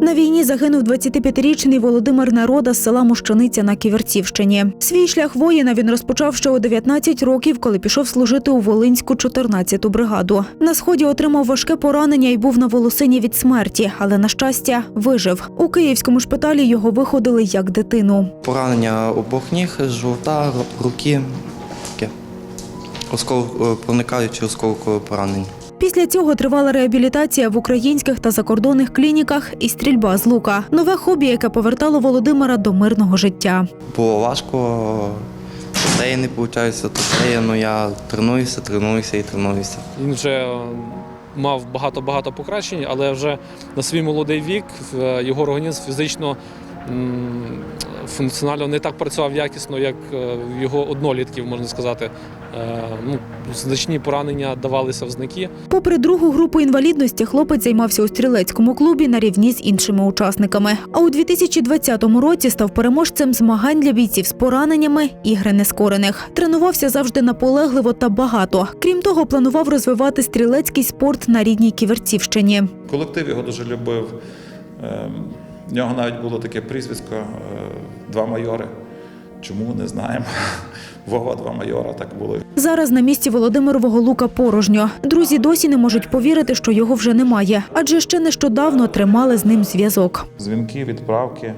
На війні загинув 25-річний Володимир Народа з села Мощаниця на Ківерцівщині. Свій шлях воїна він розпочав ще у 19 років, коли пішов служити у Волинську 14-ту бригаду. На сході отримав важке поранення і був на волосині від смерті, але на щастя вижив. У київському шпиталі його виходили як дитину. Поранення обох ніг, жовта, руки, таке. Оскол, е, проникаючи осколкове поранення. Після цього тривала реабілітація в українських та закордонних клініках і стрільба з лука. Нове хобі, яке повертало Володимира до мирного життя. Було важко, то те не виходить, то те, ну я тренуюся, тренуюся і тренуюся. Він вже мав багато-багато покращень, але вже на свій молодий вік його організм фізично функціонально не так працював якісно, як е, його однолітків, можна сказати. Е, Ну, значні поранення давалися в знаки. Попри другу групу інвалідності, хлопець займався у стрілецькому клубі на рівні з іншими учасниками. А у 2020 році став переможцем змагань для бійців з пораненнями ігри нескорених. Тренувався завжди наполегливо та багато. Крім того, планував розвивати стрілецький спорт на рідній Ківерцівщині. Колектив його дуже любив. Ем, В нього навіть було таке прізвисько е, два майори. Чому не знаємо. Вова два майора так було. Зараз на місці Володимирового лука порожньо. Друзі досі не можуть повірити, що його вже немає, адже ще нещодавно тримали з ним зв'язок. Дзвінки, відправки.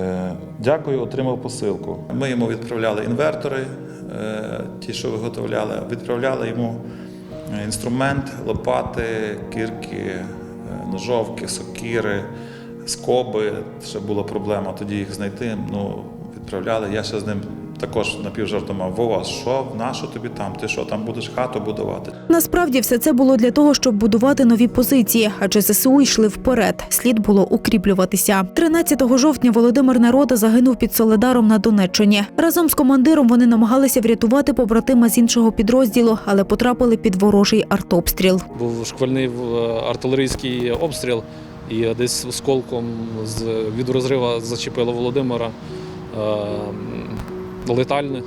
Е, Дякую, отримав посилку. Ми йому відправляли інвертори, е, ті, що виготовляли, відправляли йому е, інструмент, лопати, кірки, ножовки, сокири, скоби. Ще була проблема тоді їх знайти. Ну, відправляли. Я ще з ним також напівжартував. Вова, що на що тобі там? Ти що, там будеш хату будувати? Насправді все це було для того, щоб будувати нові позиції, адже ЗСУ йшли вперед. Слід було укріплюватися. 13 жовтня Володимир Народа загинув під Соледаром на Донеччині. Разом з командиром вони намагалися врятувати побратима з іншого підрозділу, але потрапили під ворожий артобстріл. Був шквальний е, артилерійський обстріл, і десь осколком від розрива зачепило Володимира. Е, летальне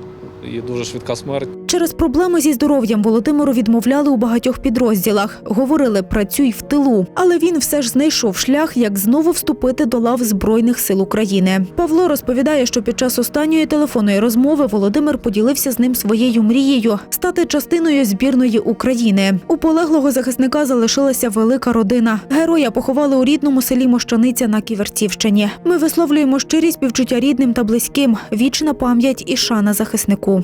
і дуже швидка смерть. Через проблеми зі здоров'ям Володимиру відмовляли у багатьох підрозділах. Говорили, працюй в тилу. Але він все ж знайшов шлях, як знову вступити до лав Збройних сил України. Павло розповідає, що під час останньої телефонної розмови Володимир поділився з ним своєю мрією стати частиною збірної України. У полеглого захисника залишилася велика родина. Героя поховали у рідному селі Мощаниця на Ківерцівщині. Ми висловлюємо щирі співчуття рідним та близьким. Вічна пам'ять і шана захиснику.